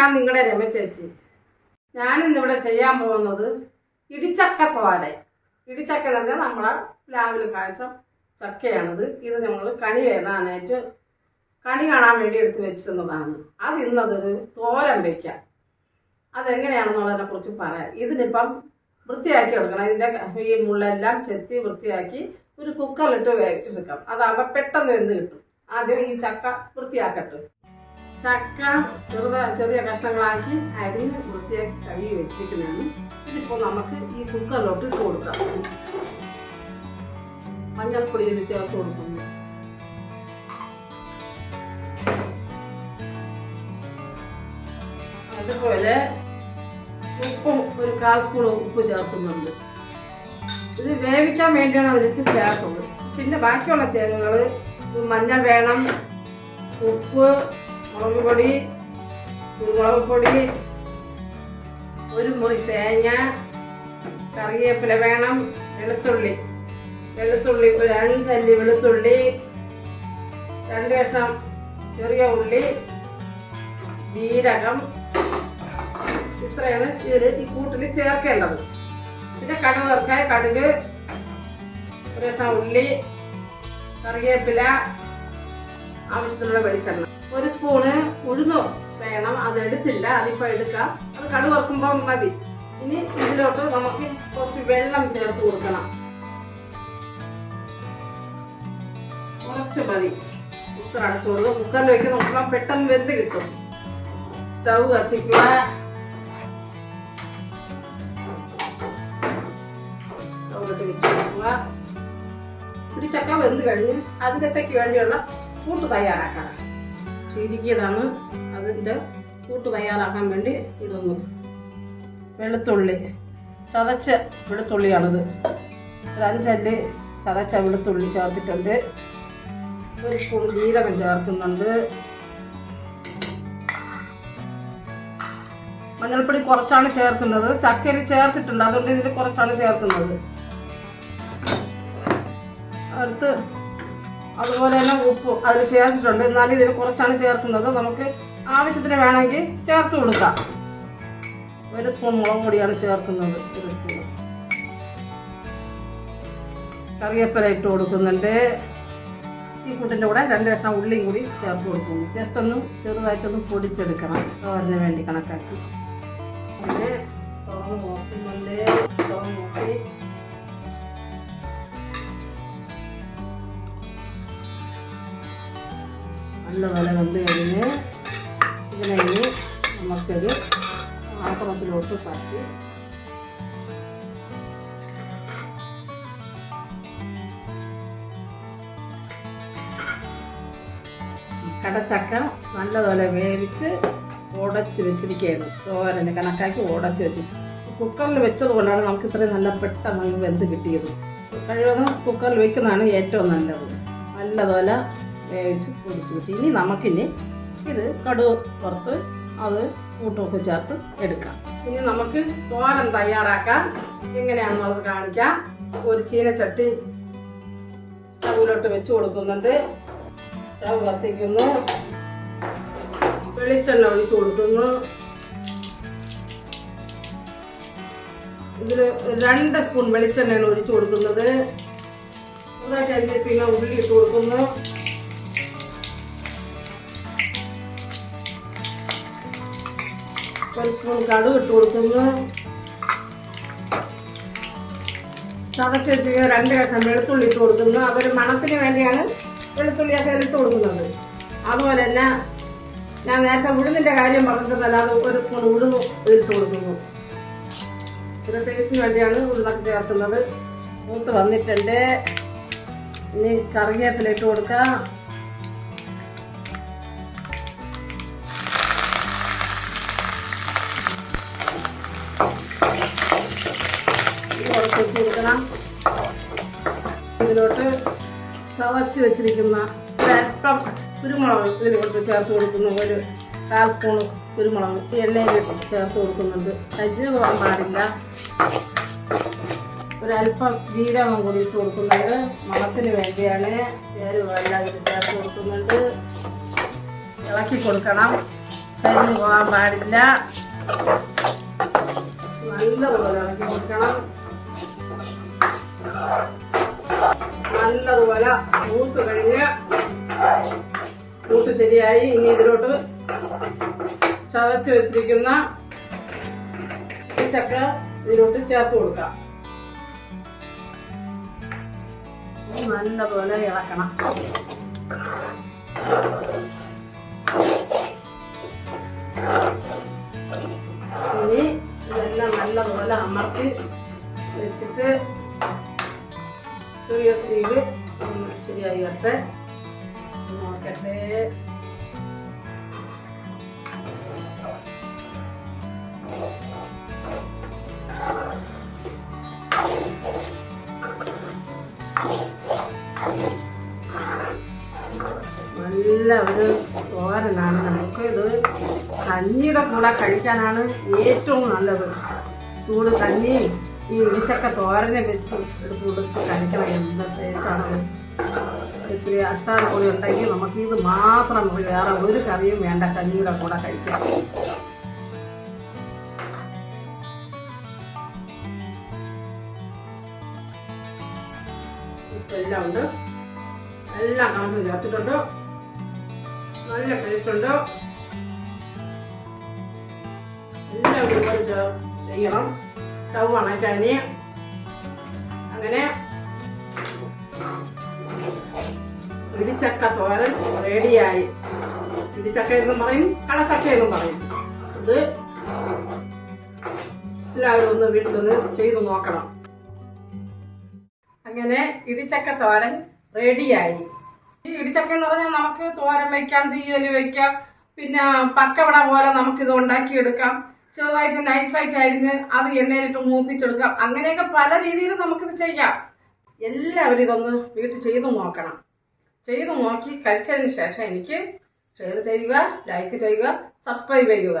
ഞാൻ നിങ്ങളുടെ രമ ചേച്ചി. ഞാനിന്നിവിടെ ചെയ്യാൻ പോകുന്നത് ഇടിച്ചക്ക തോര ഇടിച്ചക്ക എന്ന് പറഞ്ഞാൽ നമ്മളെ പ്ലാവിൽ കാഴ്ച ചക്കയാണിത്. ഇത് നമ്മൾ കണി വേണാനായിട്ട് കണി കാണാൻ വേണ്ടി എടുത്ത് വെച്ചിരുന്നതാണ്. അത് ഇന്നതൊരു തോരൻ വയ്ക്കാം അതെങ്ങനെയാണെന്നുള്ളതിനെ കുറിച്ച് പറയാം. ഇതിനിപ്പം വൃത്തിയാക്കി എടുക്കണം. ഇതിന്റെ ഈ മുള്ളെല്ലാം ചെത്തി വൃത്തിയാക്കി ഒരു കുക്കറിലിട്ട് വേവിച്ചെടുക്കാം. അതാകുമ്പോൾ പെട്ടെന്ന് വെന്ത് കിട്ടും. ആദ്യം ഈ ചക്ക വൃത്തിയാക്കട്ടെ. ചക്ക ചെറുത ചെറിയ കഷ്ണങ്ങളാക്കി അരിഞ്ഞ് വൃത്തിയാക്കി കഴുകി വെച്ചിരിക്കുന്നതാണ് ഇതിപ്പോൾ നമുക്ക് ഈ കുക്കറിലോട്ട് ഇട്ട് കൊടുക്കാം. മഞ്ഞൾപ്പൊടി ഇത് ചേർത്ത് കൊടുക്കുന്നു. അതുപോലെ ഉപ്പും ഒരു കാൽ സ്പൂൺ ഉപ്പ് ചേർക്കുന്നുണ്ട്. ഇത് വേവിക്കാൻ വേണ്ടിയാണ് അതിലേക്ക് ചേർക്കുന്നത് പിന്നെ ബാക്കിയുള്ള ചേരുവകൾ മഞ്ഞൾ വേണം ഉപ്പ് മുളക് പൊടി ഒരു മുറി തേങ്ങ കറിവേപ്പില വേണം വെളുത്തുള്ളി. വെളുത്തുള്ളി ഒരു അഞ്ചല്ലി വെളുത്തുള്ളി രണ്ട് കഷ്ണം ചെറിയ ഉള്ളി ജീരകം. ഇത്രയാണ് ഇതിൽ ഈ കൂട്ടിൽ ചേർക്കേണ്ടത്. പിന്നെ കടുക് ചേർക്കാൻ കടുക് ഒരു കഷ്ണം ഉള്ളി കറിവേപ്പില ആവശ്യത്തിനുള്ള വെളിച്ചെണ്ണ. ഒരു സ്പൂണ് ഉഴുന്ന്? വേണം അത് എടുത്തില്ല അതിപ്പോൾ എടുക്കാം. അത് കടുക് വറുക്കുമ്പോൾ മതി. ഇനി ഇതിലോട്ട് നമുക്ക് കുറച്ച് വെള്ളം ചേർത്ത് കൊടുക്കണം. കുറച്ച് മതി. കുക്കർ അടച്ചു കൊടുക്കുക കുക്കറിൽ വെക്കുന്ന നോക്കണം പെട്ടെന്ന് വെന്ത് കിട്ടും. സ്റ്റൗ കത്തിക്കുക. സ്റ്റൗ കത്തി വെച്ച് കൊടുക്കുക ഇടിച്ചക്ക വെന്ത് കഴിഞ്ഞ് അതിനകത്തേക്ക് വേണ്ടിയുള്ള കൂട്ട് തയ്യാറാക്കണം. ചീരിക്കിയതാണ്. അതിന്റെ കൂട്ട് തയ്യാറാക്കാൻ വേണ്ടി ഇടുന്നു വെളുത്തുള്ളി. ചതച്ച വെളുത്തുള്ളിയാണിത്. ഒരു അഞ്ചല്ലി ചതച്ച വെളുത്തുള്ളി ചേർത്തിട്ടുണ്ട്. ഒരു സ്പൂൺ ജീരകം ചേർക്കുന്നുണ്ട്. മഞ്ഞൾപ്പൊടി കുറച്ചാണ് ചേർക്കുന്നത്. ചക്കയിൽ ചേർത്തിട്ടുണ്ട്. അതുകൊണ്ട് ഇതിൽ കുറച്ചാണ് ചേർക്കുന്നത്. അടുത്ത് അതുപോലെ തന്നെ ഉപ്പ് അതിൽ ചേർത്തിട്ടുണ്ട്. എന്നാലും ഇതിൽ കുറച്ചാണ് ചേർക്കുന്നത്. നമുക്ക് ആവശ്യത്തിന് വേണമെങ്കിൽ ചേർത്ത് കൊടുക്കാം. ഒരു സ്പൂൺ മുളക് പൊടിയാണ് ചേർക്കുന്നത്. ഒരു സ്പൂൺ ഇട്ട് കൊടുക്കുന്നുണ്ട്. ഈ കൂട്ടിന്റെ കൂടെ രണ്ട് കഷ്ണം ഉള്ളിയും കൂടി ചേർത്ത് കൊടുക്കുന്നു. ജസ്റ്റ് ഒന്ന് ചെറുതായിട്ടൊന്ന് പൊടിച്ചെടുക്കണം. തോരന് വേണ്ടി കണക്കാക്കി. ഇത് തുറന്ന് നോക്കുന്നുണ്ട്. നല്ലപോലെ വെന്ത് കഴിഞ്ഞ് ഇതിനെ ഇനി നമുക്കൊരു പാത്രത്തിലോട്ട് തട്ടി കടച്ചക്ക നല്ലപോലെ വേവിച്ച് ഉടച്ച് വെച്ചിരിക്കുകയാണ് തോരന് കണക്കാക്കി ഉടച്ച് വെച്ചു. കുക്കറിൽ വെച്ചത് കൊണ്ടാണ് നമുക്ക് ഇത്രയും നല്ല പെട്ടെന്ന് വെന്ത് കിട്ടിയത്. കഴിവതും കുക്കറിൽ വെക്കുന്നതാണ് ഏറ്റവും നല്ലത്. നല്ലപോലെ വേവിച്ച് പൊടിച്ച് കിട്ടി ഇനി നമുക്കിനി ഇത് കടുക് പുറത്ത് അത് കൂട്ടമൊക്കെ ചേർത്ത് എടുക്കാം. ഇനി നമുക്ക് തോരൻ തയ്യാറാക്കാം. എങ്ങനെയാണെന്നുള്ളത് കാണിക്കാം. ഒരു ചീനച്ചട്ടി സ്റ്റൗവിലോട്ട് വെച്ച് കൊടുക്കുന്നുണ്ട്. സ്റ്റൗ കത്തിക്കുന്നു. വെളിച്ചെണ്ണ ഒഴിച്ചു കൊടുക്കുന്നു. ഇതിൽ രണ്ട് സ്പൂൺ വെളിച്ചെണ്ണയാണ് ഒഴിച്ചു കൊടുക്കുന്നത്. അരിഞ്ഞിട്ട് ഉള്ളി ഇട്ട് കൊടുക്കുന്നു. ഒരു സ്പൂൺ കടുക് ഇട്ട് കൊടുക്കുന്നു. ചതച്ച് വെച്ച് രണ്ട് കഷ്ണം വെളുത്തുള്ളി ഇട്ട് കൊടുക്കുന്നു. അതൊരു മണത്തിന് വേണ്ടിയാണ് വെളുത്തുള്ളി ഒക്കെ ഇട്ട് കൊടുക്കുന്നത്. അതുപോലെ തന്നെ ഞാൻ നേരത്തെ ഉഴുന്നിന്റെ കാര്യം പറഞ്ഞിട്ടുണ്ടല്ല അത് ഒരു സ്പൂൺ ഉഴുന്ന് ഇട്ട് കൊടുക്കുന്നു. ഒരു ടേസ്റ്റിന് വേണ്ടിയാണ് ഉഴുന്നൊക്കെ ചേർക്കുന്നത്. മൂത്ത് വന്നിട്ടുണ്ട്. ഇനി കറിവേപ്പില ഇട്ട് കൊടുക്കാം. ഇട്ട് കൊടുക്കണം ഇതിലോട്ട് ചതച്ച് വെച്ചിരിക്കുന്ന അല്പം കുരുമുളക് ഇതിലോട്ട് ചേർത്ത് കൊടുക്കുന്നു. ഒരു കാൽ സ്പൂൺ കുരുമുളക് എണ്ണയിൽ ചേർത്ത് കൊടുക്കുന്നുണ്ട്. കരിഞ്ഞ് പോകാൻ പാടില്ല. ഒരല്പം ജീരകം കൂടി ഇട്ട് കൊടുക്കുന്നുണ്ട്. മണത്തിന് വേണ്ടിയാണ് ചേരുവ എല്ലാം ഇതിൽ ചേർത്ത് കൊടുക്കുന്നുണ്ട്. ഇളക്കി കൊടുക്കണം. കരിഞ്ഞു പോകാൻ പാടില്ല. നല്ലപോലെ ഇളക്കി കൊടുക്കണം. നല്ലതുപോലെ മൂത്ത് കഴിഞ്ഞ് മൂത്ത് ശരിയായി. ഇനി ഇതിലോട്ട് ചതച്ച് വെച്ചിരിക്കുന്ന ചക്ക ഇതിലോട്ട് ചേർത്ത് കൊടുക്കാം. നല്ലപോലെ ഇളക്കണം. ഇനി ഇതെല്ലാം നല്ലപോലെ അമർത്തി വെച്ചിട്ട് ചെറിയ തീയിൽ ഒന്ന് ശരിയായി വരട്ടെ. നോക്കട്ടെ. നല്ല ഒരു തോരനാണ് നമുക്ക് ഇത്. കഞ്ഞിയുടെ കൂടെ കഴിക്കാനാണ് ഏറ്റവും നല്ലത്. ചൂട് കഞ്ഞിയും ഈ ഇടിച്ചക്ക തോരനെ വെച്ച് എടുത്ത് കൊടുത്ത് കഴിക്കണം എന്ത് ടേസ്റ്റാണ് ഇത്തിരി അച്ചാർ പൊടി ഉണ്ടെങ്കിൽ നമുക്ക് ഇത് മാത്രം വേറെ ഒരു കറിയും വേണ്ട. കഞ്ഞിയുടെ കൂടെ കഴിക്കാം. എല്ലാം ഉണ്ട്. എല്ലാം കണക്കിന് ചേർത്തിട്ടുണ്ട്. നല്ല ടേസ്റ്റ് ഉണ്ട്. എല്ലാം ഒരുപാട് ചെയ്യണം. സ്റ്റവ് അണയ്ക്കാൻ അങ്ങനെ ഇടിച്ചക്ക തോരൻ റെഡിയായി. ഇടിച്ചക്ക എന്നും പറയും കടച്ചക്ക എന്നും പറയും. ഇത് എല്ലാവരും ഒന്ന് വീട്ടിലൊന്ന് ചെയ്തു നോക്കണം. അങ്ങനെ ഇടിച്ചക്ക തോരൻ റെഡിയായി. ഈ ഇടിച്ചക്ക എന്ന് പറഞ്ഞാൽ നമുക്ക് തോരൻ വയ്ക്കാം തീയൽ വയ്ക്കാം പിന്നെ പക്കവട പോലെ നമുക്കിത് ഉണ്ടാക്കിയെടുക്കാം. ചെറുതായിട്ട് നൈസായിട്ട് അരിഞ്ഞ് അത് എണ്ണയിലിട്ട് മൂപ്പിച്ചെടുക്കാം. അങ്ങനെയൊക്കെ പല രീതിയിൽ നമുക്കിത് ചെയ്യാം. എല്ലാവരും ഇതൊന്ന് വീട്ടിൽ ചെയ്തു നോക്കണം. ചെയ്തു നോക്കി കഴിച്ചതിന് ശേഷം എനിക്ക് ഷെയർ ചെയ്യുക ലൈക്ക് ചെയ്യുക സബ്സ്ക്രൈബ് ചെയ്യുക.